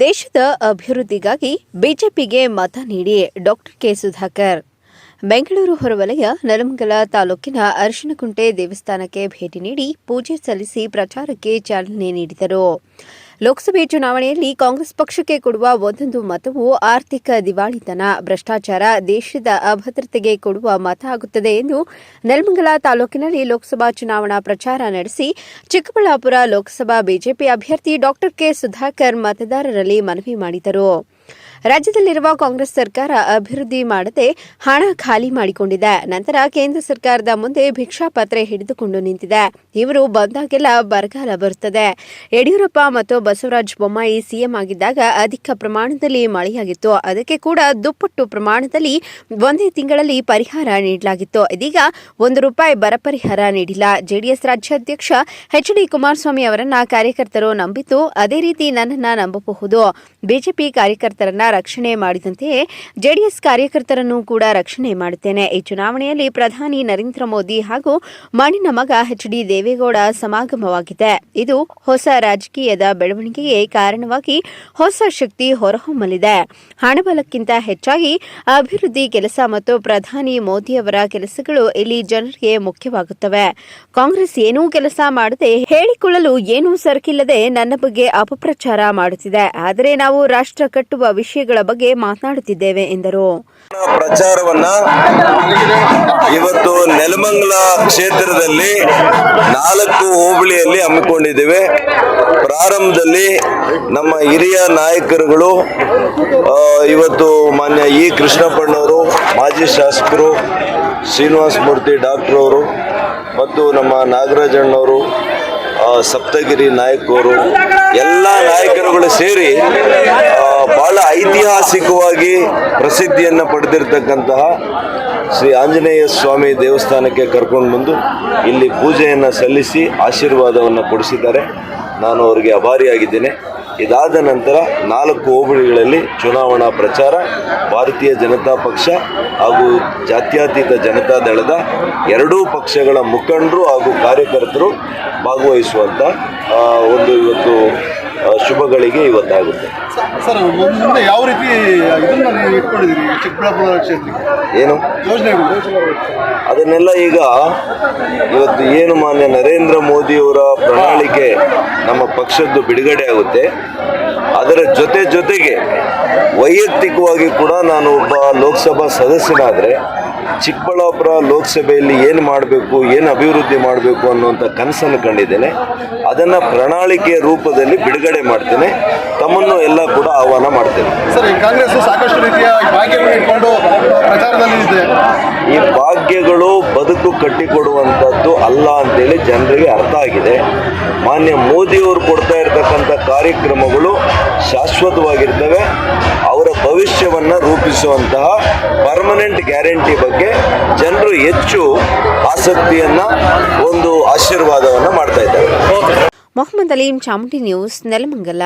ದೇಶದ ಅಭಿವೃದ್ಧಿಗಾಗಿ ಬಿಜೆಪಿಗೆ ಮತ ನೀಡಿ ಡಾಕ್ಟರ್ ಕೆ ಸುಧಾಕರ್. ಬೆಂಗಳೂರು ಹೊರವಲಯ, ನೆಲಮಂಗಲ ತಾಲೂಕಿನ ಅರಶಿನಕುಂಟೆ ದೇವಸ್ಥಾನಕ್ಕೆ ಭೇಟಿ ನೀಡಿ ಪೂಜೆ ಸಲ್ಲಿಸಿ ಪ್ರಚಾರಕ್ಕೆ ಚಾಲನೆ ನೀಡಿದರು. ಲೋಕಸಭೆ ಚುನಾವಣೆಯಲ್ಲಿ ಕಾಂಗ್ರೆಸ್ ಪಕ್ಷಕ್ಕೆ ಕೊಡುವ ಒಂದೊಂದು ಮತವು ಆರ್ಥಿಕ ದಿವಾಳಿತನ. ಭ್ರಷ್ಟಾಚಾರ ದೇಶದ ಅಭದ್ರತೆಗೆ ಕೊಡುವ ಮತ ಆಗುತ್ತದೆ ಎಂದು ನೆಲಮಂಗಲ ತಾಲೂಕಿನಲ್ಲಿ ಲೋಕಸಭಾ ಚುನಾವಣಾ ಪ್ರಚಾರ ನಡೆಸಿ ಚಿಕ್ಕಬಳ್ಳಾಪುರ ಲೋಕಸಭಾ ಬಿಜೆಪಿ ಅಭ್ಯರ್ಥಿ ಡಾಕ್ಟರ್ ಕೆ ಸುಧಾಕರ್ ಮತದಾರರಲ್ಲಿ ಮನವಿ ಮಾಡಿದರು. ರಾಜ್ಯದಲ್ಲಿರುವ ಕಾಂಗ್ರೆಸ್ ಸರ್ಕಾರ ಅಭಿವೃದ್ಧಿ ಮಾಡದೆ ಹಣ ಖಾಲಿ ಮಾಡಿಕೊಂಡಿದೆ. ನಂತರ ಕೇಂದ್ರ ಸರ್ಕಾರದ ಮುಂದೆ ಭಿಕ್ಷಾಪತ್ರೆ ಹಿಡಿದುಕೊಂಡು ನಿಂತಿದೆ. ಇವರು ಬಂದಾಗೆಲ್ಲ ಬರಗಾಲ ಬರುತ್ತದೆ. ಯಡಿಯೂರಪ್ಪ ಮತ್ತು ಬಸವರಾಜ ಬೊಮ್ಮಾಯಿ ಸಿಎಂ ಆಗಿದ್ದಾಗ ಅಧಿಕ ಪ್ರಮಾಣದಲ್ಲಿ ಮಳೆಯಾಗಿತ್ತು. ಅದಕ್ಕೆ ಕೂಡ ದುಪ್ಪಟ್ಟು ಪ್ರಮಾಣದಲ್ಲಿ ಒಂದೇ ತಿಂಗಳಲ್ಲಿ ಪರಿಹಾರ ನೀಡಲಾಗಿತ್ತು. ಇದೀಗ ಒಂದು ರೂಪಾಯಿ ಬರ ಪರಿಹಾರ ನೀಡಿಲ್ಲ. ಜೆಡಿಎಸ್ ರಾಜ್ಯಾಧ್ಯಕ್ಷ ಎಚ್ ಡಿ ಕುಮಾರಸ್ವಾಮಿ ಅವರನ್ನ ಕಾರ್ಯಕರ್ತರು ನಂಬಿತು ಅದೇ ರೀತಿ ನನ್ನನ್ನ ನಂಬಬಹುದು. ಬಿಜೆಪಿ ಕಾರ್ಯಕರ್ತರನ್ನ ರಕ್ಷಣೆ ಮಾಡಿದಂತೆಯೇ ಜೆಡಿಎಸ್ ಕಾರ್ಯಕರ್ತರನ್ನು ಕೂಡ ರಕ್ಷಣೆ ಮಾಡುತ್ತೇನೆ. ಈ ಚುನಾವಣೆಯಲ್ಲಿ ಪ್ರಧಾನಿ ನರೇಂದ್ರ ಮೋದಿ ಹಾಗೂ ಮಣ್ಣಿನ ಮಗ ಎಚ್ ಡಿ ದೇವೇಗೌಡ ಸಮಾಗಮವಾಗಿದೆ. ಇದು ಹೊಸ ರಾಜಕೀಯದ ಬೆಳವಣಿಗೆಗೆ ಕಾರಣವಾಗಿ ಹೊಸ ಶಕ್ತಿ ಹೊರಹೊಮ್ಮಲಿದೆ. ಹಣಬಲಕ್ಕಿಂತ ಹೆಚ್ಚಾಗಿ ಅಭಿವೃದ್ಧಿ ಕೆಲಸ ಮತ್ತು ಪ್ರಧಾನಿ ಮೋದಿಯವರ ಕೆಲಸಗಳು ಇಲ್ಲಿ ಜನರಿಗೆ ಮುಖ್ಯವಾಗುತ್ತವೆ. ಕಾಂಗ್ರೆಸ್ ಏನೂ ಕೆಲಸ ಮಾಡದೆ ಹೇಳಿಕೊಳ್ಳಲು ಏನೂ ಸರಕಿಲ್ಲದೆ ನನ್ನ ಬಗ್ಗೆ ಅಪಪ್ರಚಾರ ಮಾಡುತ್ತಿದೆ. ಆದರೆ ನಾವು ರಾಷ್ಟ್ರ ಕಟ್ಟುವ ವಿಷಯಗಳ ಬಗ್ಗೆ ಮಾತನಾಡುತ್ತಿದ್ದೇವೆ ಎಂದರು. ಪ್ರಚಾರವನ್ನ ಇವತ್ತು ನೆಲಮಂಗಲ ಕ್ಷೇತ್ರದಲ್ಲಿ ನಾಲ್ಕು ಹೋಬಳಿಯಲ್ಲಿ ಹಮ್ಮಿಕೊಂಡಿದ್ದೇವೆ. ಪ್ರಾರಂಭದಲ್ಲಿ ನಮ್ಮ ಹಿರಿಯ ನಾಯಕರುಗಳು ಇವತ್ತು ಮಾನ್ಯ ಇ ಕೃಷ್ಣಪ್ಪಣ್ಣವರು ಮಾಜಿ ಶಾಸಕರು, ಶ್ರೀನಿವಾಸ ಮೂರ್ತಿ ಡಾಕ್ಟರ್ ಅವರು, ಮತ್ತು ನಮ್ಮ ನಾಗರಾಜಣ್ಣವರು ಸಪ್ತಗಿರಿ ನಾಯಕರು ಎಲ್ಲ ನಾಯಕರುಗಳು ಸೇರಿ ಐತಿಹಾಸಿಕವಾಗಿ ಪ್ರಸಿದ್ಧಿಯನ್ನು ಪಡೆದಿರ್ತಕ್ಕಂತಹ ಶ್ರೀ ಆಂಜನೇಯ ಸ್ವಾಮಿ ದೇವಸ್ಥಾನಕ್ಕೆ ಕರ್ಕೊಂಡು ಬಂದು ಇಲ್ಲಿ ಪೂಜೆಯನ್ನು ಸಲ್ಲಿಸಿ ಆಶೀರ್ವಾದವನ್ನು ಕೊಡಿಸಿದ್ದಾರೆ. ನಾನು ಅವರಿಗೆ ಅಭಾರಿಯಾಗಿದ್ದೇನೆ. ಇದಾದ ನಂತರ ನಾಲ್ಕು ಹೋಬಳಿಗಳಲ್ಲಿ ಚುನಾವಣಾ ಪ್ರಚಾರ, ಭಾರತೀಯ ಜನತಾ ಪಕ್ಷ ಹಾಗೂ ಜಾತ್ಯತೀತ ಜನತಾ ದಳದ ಎರಡೂ ಪಕ್ಷಗಳ ಮುಖಂಡರು ಹಾಗೂ ಕಾರ್ಯಕರ್ತರು ಭಾಗವಹಿಸುವಂಥ ಒಂದು ಇವತ್ತು ಆ, ಶುಭಗಳಿಗೆ ಇವತ್ತಾಗುತ್ತೆ ಸರ್ ಮುಂದೆ ಯಾವ ರೀತಿ ಇದನ್ನ ನೀವು ಇಟ್ಕೊಂಡಿದ್ದೀರಿ ಚಿಕ್ಕಬಳ್ಳಾಪುರ ಕ್ಷೇತ್ರಕ್ಕೆ? ಏನು? ಯೋಜನೆಗಳು ಅದನ್ನೆಲ್ಲ ಈಗ ಇವತ್ತು ಏನು ಮಾನ್ಯ ನರೇಂದ್ರ ಮೋದಿಯವರ ಪ್ರಣಾಳಿಕೆ ನಮ್ಮ ಪಕ್ಷದ್ದು ಬಿಡುಗಡೆ ಆಗುತ್ತೆ. ಅದರ ಜೊತೆ ಜೊತೆಗೆ ವೈಯಕ್ತಿಕವಾಗಿ ಕೂಡ ನಾನು ಒಬ್ಬ ಲೋಕಸಭಾ ಸದಸ್ಯನಾದರೆ ಚಿಕ್ಕಬಳ್ಳಾಪುರ ಲೋಕಸಭೆಯಲ್ಲಿ ಏನು ಮಾಡಬೇಕು ಏನು ಅಭಿವೃದ್ಧಿ ಮಾಡಬೇಕು ಅನ್ನುವಂಥ ಕನಸನ್ನು ಕಂಡಿದ್ದೇನೆ. ಅದನ್ನು ಪ್ರಣಾಳಿಕೆಯ ರೂಪದಲ್ಲಿ ಬಿಡುಗಡೆ ಮಾಡ್ತೇನೆ. ತಮ್ಮನ್ನು ಎಲ್ಲ ಕೂಡ ಆಹ್ವಾನ ಮಾಡ್ತೇನೆ. ಸರ್ ಕಾಂಗ್ರೆಸ್ ಸಾಕಷ್ಟು ರೀತಿಯ ಭಾಗ್ಯಗಳು ಇಟ್ಕೊಂಡು ಪ್ರಚಾರದಲ್ಲಿ ಇದೆ ಈ ಭಾಗ್ಯಗಳು ಬದುಕು ಕಟ್ಟಿಕೊಡುವಂಥದ್ದು ಅಲ್ಲ ಅಂತೇಳಿ ಜನರಿಗೆ ಅರ್ಥ ಆಗಿದೆ. ಮಾನ್ಯ ಮೋದಿಯವರು ಕೊಡ್ತಾ ಇರತಕ್ಕಂಥ ಕಾರ್ಯಕ್ರಮಗಳು ಶಾಶ್ವತವಾಗಿರ್ತವೆ. ಅವರ ಭವಿಷ್ಯವನ್ನು ರೂಪಿಸುವಂತಹ ಪರ್ಮನೆಂಟ್ ಗ್ಯಾರಂಟಿ ಬಗ್ಗೆ ಜನರು ಹೆಚ್ಚು ಆಸಕ್ತಿಯನ್ನ ಒಂದು ಆಶೀರ್ವಾದವನ್ನು ಮಾಡ್ತಾ ಇದ್ದಾರೆ. ಮೊಹಮ್ಮದ್ ಅಲೀಂ ಚಾಮುಂಡಿ ನ್ಯೂಸ್ ನೆಲಮಂಗಲ.